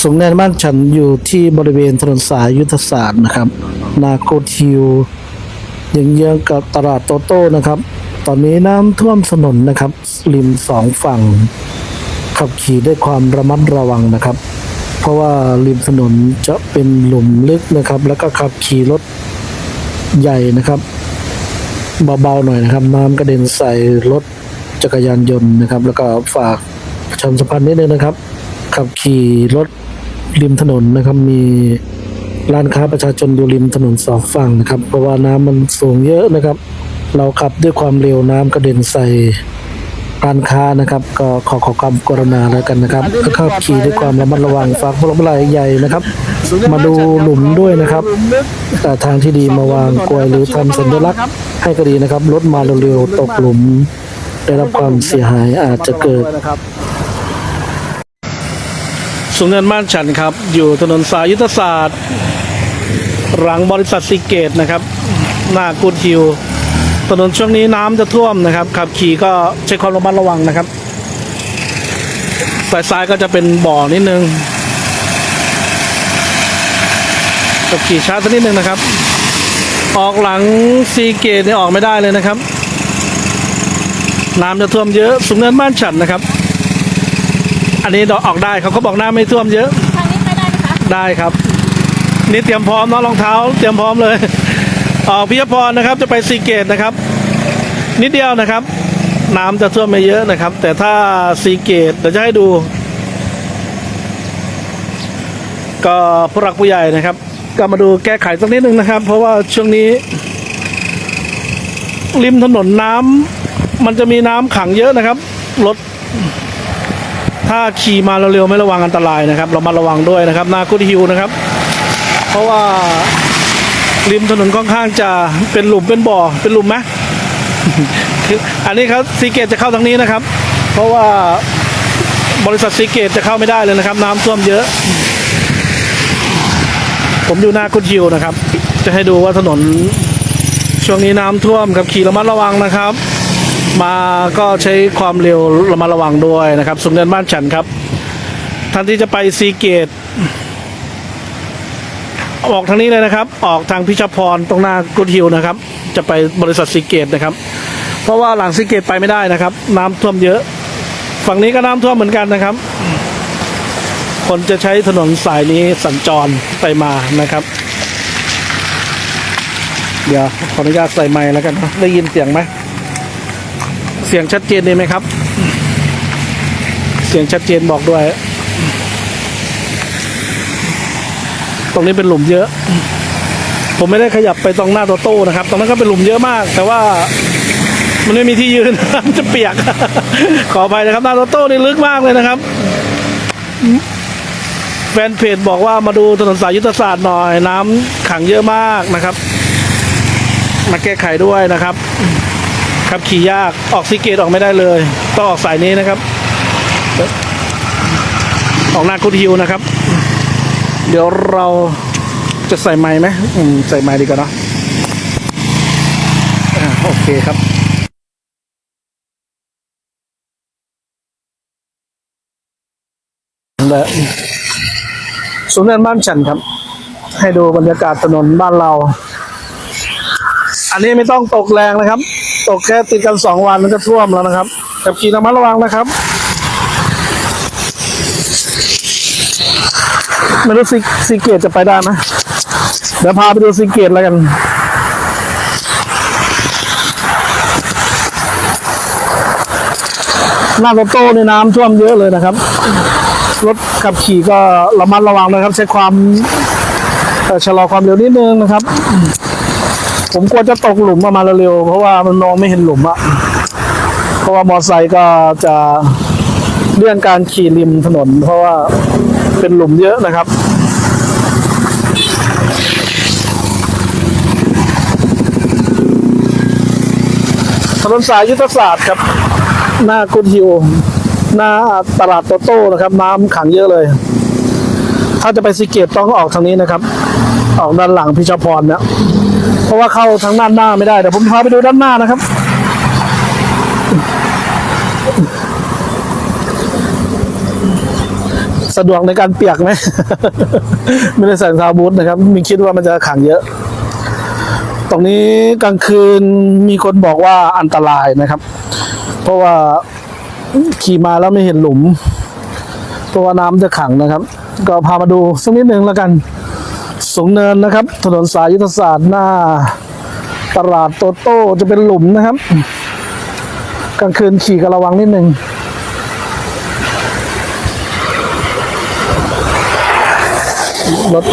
สูงแน่นบ้านฉันอยู่ที่บริเวณถนนสายยุทธศาสตร์นะครับ นาโกทิวยังเยื้องกับตลาดโตโต้นะครับ ตอนนี้น้ำท่วมถนนนะครับ ริมสองฝั่ง ขับขี่ด้วยความระมัดระวังนะครับ เพราะว่าริมถนนจะเป็นหลุมลึกนะครับ แล้วก็ขับขี่รถใหญ่นะครับเบาๆหน่อยนะครับ น้ำกระเด็นใส่รถจักรยานยนต์นะครับ แล้วก็ฝากประชาสัมพันธ์นิดนึงนะครับ ขับขี่รถริมถนนนะครับมีร้านค้าประชาชนอยู่ริมถนนสองฝั่งนะครับ เพราะว่าน้ำมันสูงเยอะนะครับ เราขับด้วยความเร็วน้ำกระเด็นใส่ร้านค้านะครับ ก็ขอขอความกรุณาแล้วกันนะครับก็ขับขี่ด้วยความระมัดระวังฝากพวงมาลัยใหญ่นะครับ มาดูหลุมด้วยนะครับ แต่ทางที่ดีมาวางกลวยหรือทำสัญลักษณ์ให้ก็ดีนะครับรถมาเร็วๆตกหลุม ได้รับความเสียหายอาจจะเกิด สูงเนินบ้านฉันครับ อยู่ถนนสายยุทธศาสตร์ หลังบริษัทซีเกตนะครับ หน้ากูดฮิว ถนนช่วงนี้น้ำจะท่วมนะครับ ขับขี่ก็ใช้ความระมัดระวังนะครับสายซ้ายก็จะเป็นบ่อนิดนึงขับขี่ช้าสักนิดนึงนะครับ ออกหลังซีเกตเนี่ยออกไม่ได้เลยนะครับ น้ำจะท่วมเยอะสูงเนินบ้านฉันนะครับ อันนี้ออกได้เขาก็บอกหน้าไม่ท่วมเยอะ ทางนี้ไปได้ไหมคะ ได้ครับ นี่เตรียมพร้อมเนาะรองเท้า เตรียมพร้อมเลยออกพิยพรนะครับจะไปซีเกตนะครับ นิดเดียวนะครับ น้ำจะท่วมไม่เยอะนะครับ แต่ถ้าซีเกตเดี๋ยวจะให้ดู ก็ผู้หลักผู้ใหญ่นะครับ ก็มาดูแก้ไขสักนิดนึงนะครับ เพราะว่าช่วงนี้ ริมถนนน้ำมันจะมีน้ำขังเยอะนะครับรถ ถ้าขี่มาเร็วๆไม่ระวังอันตรายนะครับ เรามาระวังด้วยนะครับหนากุดฮิวนะครับ เพราะว่าริมถนนค่อนข้างจะเป็นหลุมเป็นบ่อเป็นหลุมไหมคืออันนี้ครับซีเกตจะเข้าทางนี้นะครับ เพราะว่าบริษัทซีเกตจะเข้าไม่ได้เลยนะครับ น้ำท่วมเยอะ ผมอยู่หน้ากุดฮิวนะครับ จะให้ดูว่าถนนช่วงนี้น้ำท่วมครับขี่ระมัดระวังนะครับ มาก็ใช้ความเร็วระมัดระวังด้วยนะครับสุงเนินบ้านฉันครับท่านที่จะไปซีเกต ออกทางนี้เลยนะครับ ออกทางพิชพรตรงหน้ากุดฮิวนะครับ จะไปบริษัทซีเกตนะครับ เพราะว่าหลังซีเกตไปไม่ได้นะครับ น้ำท่วมเยอะ ฝั่งนี้ก็น้ำท่วมเหมือนกันนะครับ คนจะใช้ถนนสายนี้สัญจรไปมานะครับ เดี๋ยวขออนุญาตใส่ไมค์แล้วกันได้ยินเสียงไหม เสียงชัดเจนดีไหมครับ เสียงชัดเจนบอกด้วย ตรงนี้เป็นหลุมเยอะ ผมไม่ได้ขยับไปตรงหน้าโตโต้นะครับ ตรงนั้นก็เป็นหลุมเยอะมาก แต่ว่ามันไม่มีที่ยืนมันจะเปียก ขออภัยนะครับ หน้าโตโต้นี่ลึกมากเลยนะครับแฟนเพจบอกว่ามาดูถนนสายยุทธศาสตร์หน่อย น้ำขังเยอะมากนะครับ มาแก้ไขด้วยนะครับ ขับขี่ยากออกซีเกตออกไม่ได้เลยต้องออกสายนี้นะครับ ออกหน้ากุดฮิวนะครับ เดี๋ยวเราจะใส่ไม้ไหมมใส่ไม้ดีกว่าเนะโอเคครับและศูนย์งานบ้านฉันครับ ให้ดูบรรยากาศถนนบ้านเรา อันนี้ไม่ต้องตกแรงนะครับ ตกแค่ติดกันสองวันมันก็ท่วมแล้วนะครับขับขี่ระมัดระวังนะครับไม่รู้ซีซีเกตจะไปได้ไหมเดี๋ยวพาไปดูซีเกตแล้วกันหน้าโตโต้ในน้ำท่วมเยอะเลยนะครับ รถขับขี่ก็ระมัดระวังนะครับ ใช้ความชะลอความเร็วนิดนึงนะครับ ผมกลัวจะตกหลุมประมาณเร็วๆเพราะว่ามันมองไม่เห็นหลุมอะเพราะว่ามอไซค์ก็จะเลื่อนการขี่ริมถนน เพราะว่าเป็นหลุมเยอะนะครับ ถนนสายยุทธศาสตร์ครับ หน้ากุดฮิวหน้าตลาดโตโต้นะครับ น้ำขังเยอะเลย ถ้าจะไปสิเกตต้องออกทางนี้นะครับ ออกด้านหลังพิชพรเนี่ย เพราะว่าเข้าทางด้านหน้าไม่ได้เดี๋ยวผมพาไปดูด้านหน้านะครับ สะดวกในการเปียกไหม ไม่ได้ใส่รองเท้าบูทนะครับมีคิดว่ามันจะขังเยอะ ตรงนี้กลางคืนมีคนบอกว่าอันตรายนะครับ เพราะว่าขี่มาแล้วไม่เห็นหลุม เพราะว่าน้ำจะขังนะครับ ก็พามาดูสักนิดหนึ่งแล้วกัน สูงเนินนะครับ ถนนสายยุทธศาสตร์หน้า ตลาดโตโต้จะเป็นหลุมนะครับ กลางคืนขี่ก็ระวังนิดนึงรถ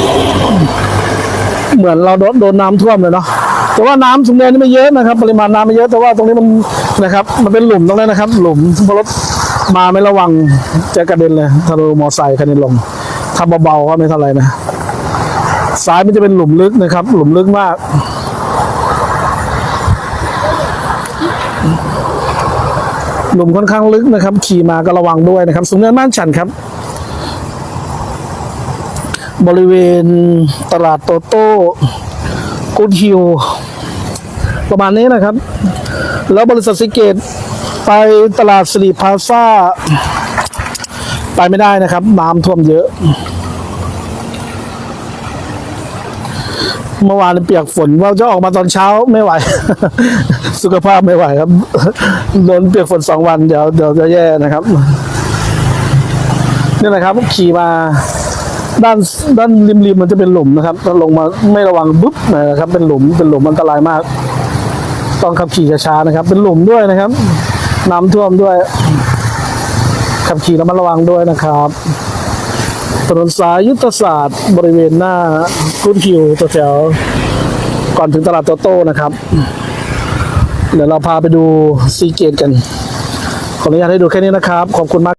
เหมือนเราโดนน้ำท่วมเลยเนาะแต่ว่าน้ำสูงเนินนี่ไม่เยอะนะครับ ปริมาณน้ำไม่เยอะแต่ว่าตรงนี้มันนะครับ มันเป็นหลุมตรงนี้นะครับ หลุมพอรถมาไม่ระวังจะกระเด็นเลยถ้าเรามอไซค์กระเด็นลงทำเบาๆก็ไม่เท่าไหร่นะ ซ้ายมันจะเป็นหลุมลึกนะครับ หลุมลึกมาก หลุมค่อนข้างลึกนะครับ ขี่มาก็ระวังด้วยนะครับสูงเนินม่านฉันครับ บริเวณตลาดโตโต้กูดฮิวประมาณนี้นะครับ แล้วบริษัทสิเกตไปตลาดสิริพาซ่าไปไม่ได้นะครับ น้ำท่วมเยอะ เมื่อวานเปียกฝนว่าจะออกมาตอนเช้าไม่ไหว สุขภาพไม่ไหวครับโดนเปียกฝนสองวันเดี๋ยวเดี๋ยวจะแย่นะครับนี่แหละครับขี่มาด้านด้านริมริมมันจะเป็นหลุมนะครับถ้าลงมาไม่ระวังปุ๊บนะครับ เป็นหลุมเป็นหลุมอันตรายมาก ต้องขับขี่ช้าๆนะครับ เป็นหลุมด้วยนะครับ น้ำท่วมด้วย ขับขี่ระมัดระวังด้วยนะครับ นนสายยุทธศาสตร์ บริเวณหน้ากุนฮิวตัวแถว ก่อนถึงตลาดโตโต้นะครับ เดี๋ยวเราพาไปดูซีเกตกัน ขออนุญาตให้ดูแค่นี้นะครับ ขอบคุณมาก